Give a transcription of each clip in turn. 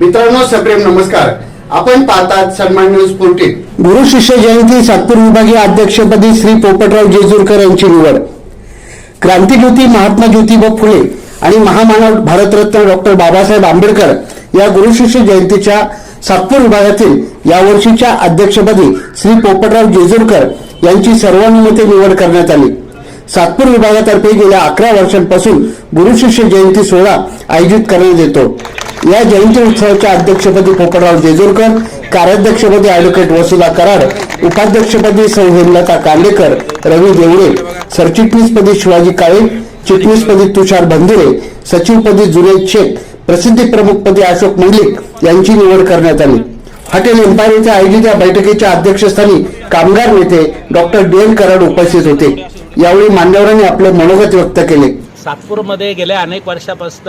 मित्रांनो सप्रेम नमस्कार. आपण पाहतात सन्मान न्यूज फोर्टीन गुरु शिष्य जयंती सातपूर विभागीय अध्यक्षपदी श्री पोपटराव जेजूरकर यांची निवड. क्रांतीज्योती महात्मा ज्योतिबा फुले आणि महामानव भारतरत्न डॉक्टर बाबासाहेब आंबेडकर या गुरु शिष्य जयंतीच्या सातपूर विभागातील यावर्षीच्या अध्यक्षपदी श्री पोपटराव जेजूरकर यांची सर्वानुमते निवड करण्यात आली. सातपूर विभागातर्फे गेल्या अकरा वर्षांपासून गुरु शिष्य जयंती सोहळा आयोजित करण्यात येतो. या जयंती उत्सवाच्या अध्यक्षपदी पोपटराव जेजूरकर कार्याध्यक्षपदी ॲडव्होकेट वसुला कराड उपाध्यक्षपदी सौ हेमलता कांडेकर रवी देवळे सरचिटणीसपदी शिवाजी काळे चिटणीसपदी तुषार बंधिरे सचिवपदी जुनेद शेख प्रसिद्धी प्रमुखपदी अशोक मंगलिक यांची निवड करण्यात आली. हॉटेल एम्पायर येथे आयोजित या बैठकीच्या अध्यक्षस्थानी कामगार नेते डॉक्टर डी एन कराड उपस्थित होते. यावेळी मान्यवरांनी आपले मनोगत व्यक्त केले. सातपूरमध्ये गेल्या अनेक वर्षापासून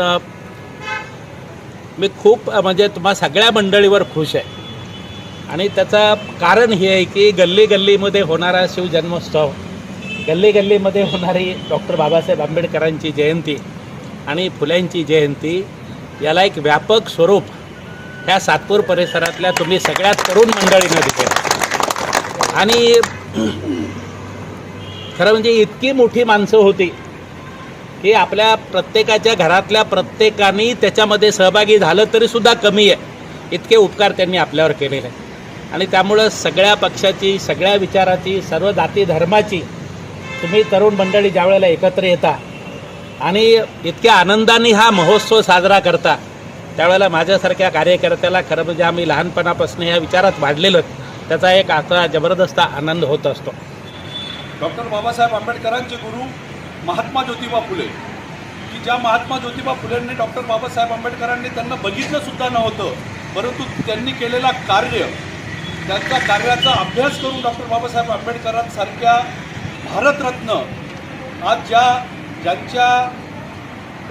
मी खूप म्हणजे तुम्हा सगळ्या मंडळीवर खुश आहे. आणि त्याचं कारण हे आहे की गल्ली गल्लीमध्ये होणारा शिवजन्मोत्सव गल्ली गल्लीमध्ये होणारी डॉक्टर बाबासाहेब आंबेडकरांची जयंती आणि फुल्यांची जयंती याला एक व्यापक स्वरूप ह्या सातपूर परिसरातल्या तुम्ही सगळ्यात तरुण मंडळीनं दिले. आणि खरं म्हणजे इतकी मोठी माणसं होती की आपल्या प्रत्येकाच्या घरातल्या प्रत्येकाने त्याच्यामध्ये सहभागी झालं तरीसुद्धा कमी आहे. इतके उपकार त्यांनी आपल्यावर केलेले आहेत. आणि त्यामुळं सगळ्या पक्षाची सगळ्या विचाराची सर्व जाती धर्माची तुम्ही तरुण मंडळी ज्या वेळेला एकत्र येता आणि इतक्या आनंदाने हा महोत्सव साजरा करता त्यावेळेला माझ्यासारख्या कार्यकर्त्याला खरं म्हणजे आम्ही लहानपणापासून या विचारात वाढलेलो त्याचा एक आता जबरदस्त आनंद होत असतो. डॉक्टर बाबासाहेब आंबेडकरांचे गुरु महात्मा ज्योतिबा फुले. की ज्या महात्मा ज्योतिबा फुलेंनी डॉक्टर बाबासाहेब आंबेडकरांनी त्यांना बघितलंसुद्धा नव्हतं परंतु त्यांनी केलेला कार्य त्यांच्या कार्याचा अभ्यास करून डॉक्टर बाबासाहेब आंबेडकरांसारख्या भारतरत्न आज ज्या ज्यांच्या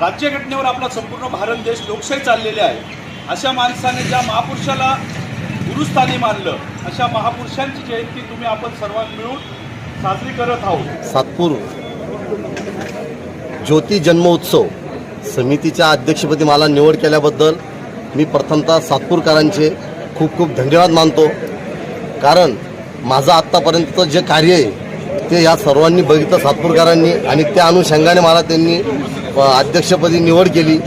राज्यघटनेवर आपला संपूर्ण भारत देश लोकशाही चाललेले आहे अशा माणसाने ज्या महापुरुषाला गुरुस्थानी मानलं अशा महापुरुषांची जयंती तुम्ही आपण सर्वांनी मिळून साजरी करत आहोत. सातपूर. ज्योती जन्मोत्सव समितीच्या अध्यक्षपदी मला निवड केल्याबद्दल मी प्रथमतः सातपूरकरांचे खूप खूप धन्यवाद मानतो. कारण माझं आत्तापर्यंतचं जे कार्य आहे ते या सर्वांनी बघितलं सातपूरकरांनी आणि त्या अनुषंगाने मला त्यांनी अध्यक्षपदी निवड केली.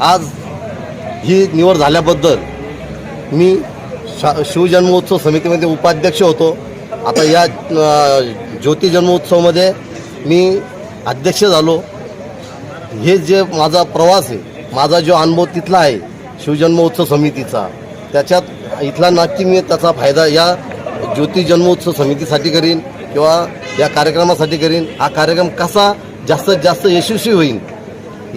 आज ही निवड झाल्याबद्दल मी शा शिवजन्मोत्सव समितीमध्ये उपाध्यक्ष होतो. आता या ज्योती जन्मोत्सवमध्ये मी अध्यक्ष झालो. हे जे माझा प्रवास आहे माझा जो अनुभव तिथला आहे शिवजन्मोत्सव समितीचा त्याच्यात इथला नक्की मी त्याचा फायदा या ज्योती जन्मोत्सव समितीसाठी करीन किंवा या कार्यक्रमासाठी करीन. हा कार्यक्रम कसा जास्तीत जास्त यशस्वी होईल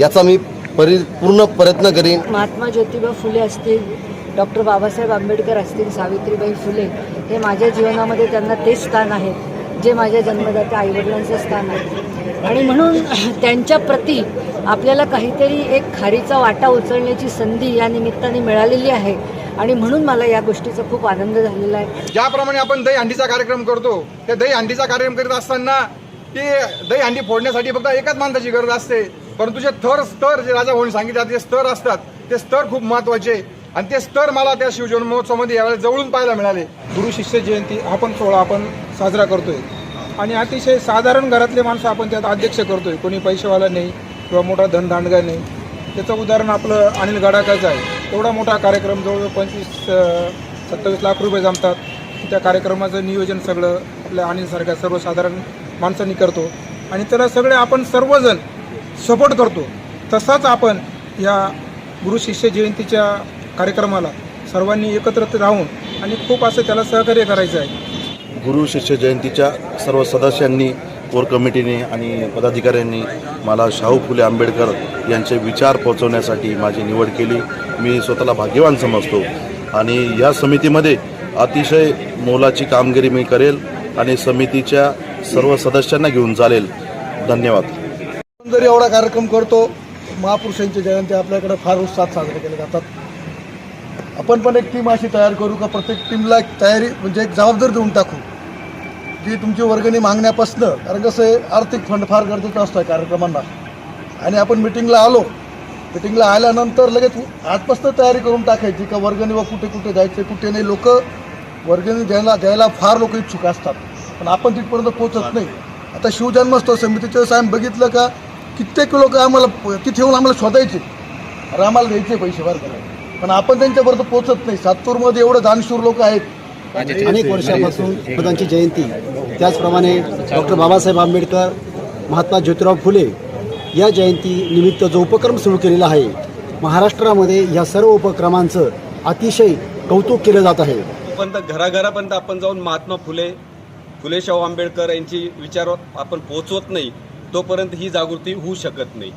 याचा मी परिपूर्ण प्रयत्न करीन. महात्मा ज्योतिबा फुले असतील डॉक्टर बाबासाहेब आंबेडकर असतील सावित्रीबाई फुले हे माझ्या जीवनामध्ये त्यांना तेच स्थान आहे. जे माझ्या जन्मदात्या आईवडिलांचं स्थान आहे. आणि म्हणून त्यांच्या प्रती आपल्याला काहीतरी एक खारीचा वाटा उचलण्याची संधी या निमित्ताने मिळालेली आहे. आणि म्हणून मला या गोष्टीचा खूप आनंद झालेला आहे. ज्याप्रमाणे आपण दही हंडीचा कार्यक्रम करतो त्या दही हंडीचा कार्यक्रम करीत असताना ती दही हंडी फोडण्यासाठी फक्त एकाच माणसाची गरज असते. परंतु जे थर स्तर जे राजा होऊन सांगितले जे स्तर असतात ते स्तर खूप महत्त्वाचे. आणि ते स्तर मला त्या शिवजन्म महोत्सवामध्ये यावेळेस जवळून पाहायला मिळाले. गुरु शिष्य जयंती हा पण सोहळा आपण साजरा करतोय. आणि अतिशय साधारण घरातले माणसं आपण त्यात अध्यक्ष करतोय. कोणी पैसेवाला नाही किंवा मोठा धनदांडगा नाही. त्याचं उदाहरण आपलं अनिल गडाकाचं आहे. एवढा मोठा कार्यक्रम जवळजवळ पंचवीस सत्तावीस लाख रुपये जमतात. त्या कार्यक्रमाचं नियोजन सगळं आपल्या अनिलसारख्या सर्वसाधारण माणसांनी करतो. आणि त्याला सगळे आपण सर्वजण सपोर्ट करतो. तसाच आपण या गुरु शिष्य जयंतीच्या कार्यक्रमाला सर्वांनी एकत्र राहून आणि खूप असं त्याला सहकार्य करायचं आहे. गुरु शिष्य जयंतीच्या सर्व सदस्यांनी कोर कमिटीने आणि पदाधिकाऱ्यांनी मला शाहू फुले आंबेडकर यांचे विचार पोहोचवण्यासाठी माझी निवड केली. मी स्वतःला भाग्यवान समजतो आणि या समितीमध्ये अतिशय मोलाची कामगिरी मी करेल आणि समितीच्या सर्व सदस्यांना घेऊन चालेल. धन्यवाद. जरी एवढा कार्यक्रम करतो महापुरुषांची जयंती आपल्याकडे फार उत्साहात साजरे केले जातात. आपण पण एक टीम अशी तयार करू का प्रत्येक टीमला एक तयारी म्हणजे एक जबाबदारी देऊन टाकू की तुमची वर्गणी मागण्यापासनं कारण कसं आहे आर्थिक फंड फार गरजेचा असतो आहे कार्यक्रमांना. आणि आपण मिटिंगला आलो मिटिंगला आल्यानंतर लगेच आजपासनं तयारी करून टाकायची का वर्गणी व कुठे कुठे जायचे कुठे नाही लोक वर्गणी द्यायला द्यायला फार लोक इच्छुक असतात. पण आपण तिथपर्यंत पोहोचत नाही. आता शिवजन्मोत्सव समितीच्या वेळेस आम्ही बघितलं का कित्येक लोक आम्हाला प- तिथे येऊन आम्हाला शोधायचे. अरे आम्हाला द्यायचे पैसे बरं करायचे पण आपण त्यांच्यापर्यंत पोहोचत नाही. सातपूरमध्ये एवढं दानशूर लोक आहेत. अनेक वर्षापासून बुद्धांची जयंती. त्याचप्रमाणे डॉक्टर बाबासाहेब आंबेडकर महात्मा ज्योतिराव फुले या जयंती निमित्त जो उपक्रम सुरू केलेला आहे महाराष्ट्रामध्ये या सर्व उपक्रमांचं अतिशय कौतुक केलं जात आहे. पण घराघरापर्यंत आपण जाऊन महात्मा फुले फुले शाहू आंबेडकर यांची विचार आपण पोहोचवत नाही. तोपर्यंत ही जागृती होऊ शकत नाही.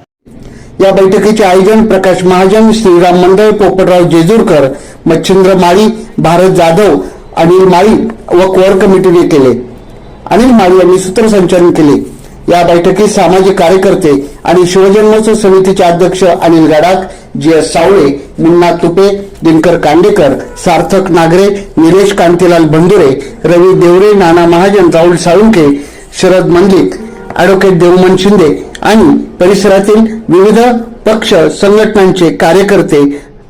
या बैठकीचे आयोजन प्रकाश महाजन श्रीराम मंडळ पोपटराव जेजूरकर मच्छिंद्र माळी भारत जाधव अनिल माळी व कोअर कमिटीने केले. अनिल माळी यांनी सूत्रसंचालन केले. या बैठकीत सामाजिक कार्यकर्ते आणि शिवजन्मोत्सव समितीचे अध्यक्ष Anil Gadakh G S Savale Munna Tupe Dinkar Kandekar Sarthak Nagare Nilesh Kantilal Bandhure Ravi Deore Nana Mahajan Rahul Salunke Sharad Mandik advocate Devman Shinde आणि परिसरातील विविध पक्ष संघटनांचे कार्यकर्ते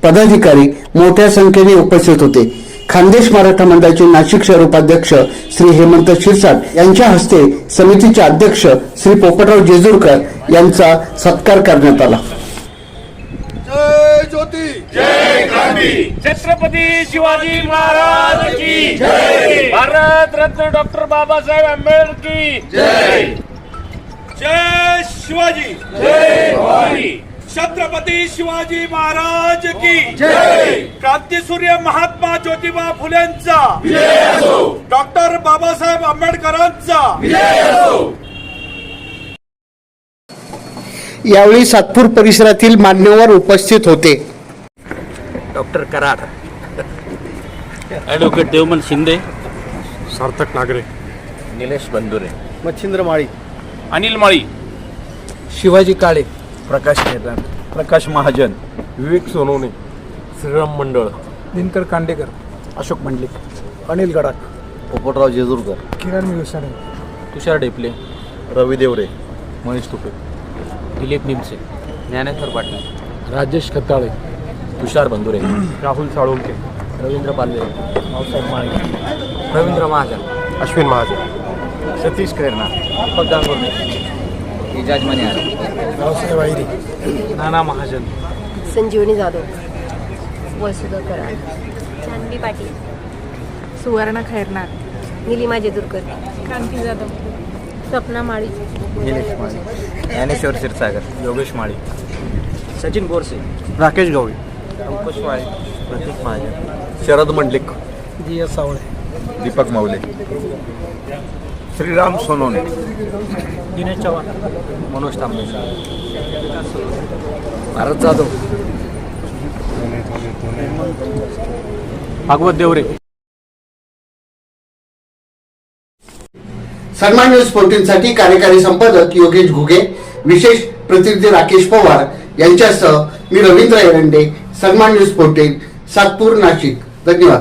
पदाधिकारी मोठ्या संख्येने उपस्थित होते. खानदेश मराठा मंडळाचे नाशिक शहर उपाध्यक्ष श्री हेमंत शिरसाट यांच्या हस्ते समितीचे अध्यक्ष श्री पोपटराव जेजूरकर यांचा सत्कार करण्यात आला. जय ज्योती. छत्रपती शिवाजी महाराज की जय. भारत रत्न डॉक्टर बाबासाहेब आंबेडकर की जय. जय शिवाजी। जय छत्रपती शिवाजी महाराज की। जय क्रांतीसूर्य महात्मा ज्योतिबा फुलेंचा। डॉक्टर बाबासाहेब आंबेडकरांचा। यावेळी सातपूर परिसरातील मान्यवर उपस्थित होते. डॉक्टर कराड. ॲडव्होकेट देवमन शिंदे. सार्थक नागरे. निलेश बंधुरे मच्छिंद्र माळी. अनिल माळी. शिवाजी काळे. प्रकाश केदार. प्रकाश महाजन. विवेक सोनवणे. श्रीराम मंडळ. दिनकर कांडेकर. अशोक मंडलिक. अनिल गडाख. पोपटराव जेजूरकर. किरण मिळसाणे तुषार डेपले. रवी देवरे. महेश तुपे. दिलीप निमसे. ज्ञानेश्वर पाटील. राजेश खताळे. तुषार बंधुरे. राहुल साळुंके रवींद्र पालवे. रावसाहेब माळी. रवींद्र महाजन. अश्विन महाजन. सतीश खैरनार दीपक गांगुर्डे एजाज मनियार रावसाहेब नाना महाजन. संजीवनी Jadhav. Vasudha Karad Chandi Patil. Suvarna Khairnar. Nilima Jedurkar. Kranti Jadhav. Swapna Mali. Nilesh Mali. Dnyaneshwar Kshirsagar. Yogesh Mali. Sachin Borse Rakesh Gawali. Ankush Mali. Pratik Mahajan. Sharad Mandlik. G S Sawale. Deepak Mawale Shriram Sonawane. Dinesh Chavan. Manoj Tambe. Bharat Jadhav. Bhagwat Deore. Sanman news फोर्टीनसाठी कार्यकारी संपादक योगेश घुगे विशेष प्रतिनिधी राकेश पवार यांच्यासह मी रवींद्र एरंडे सन्मान news fourteen Satpur Nashik. धन्यवाद.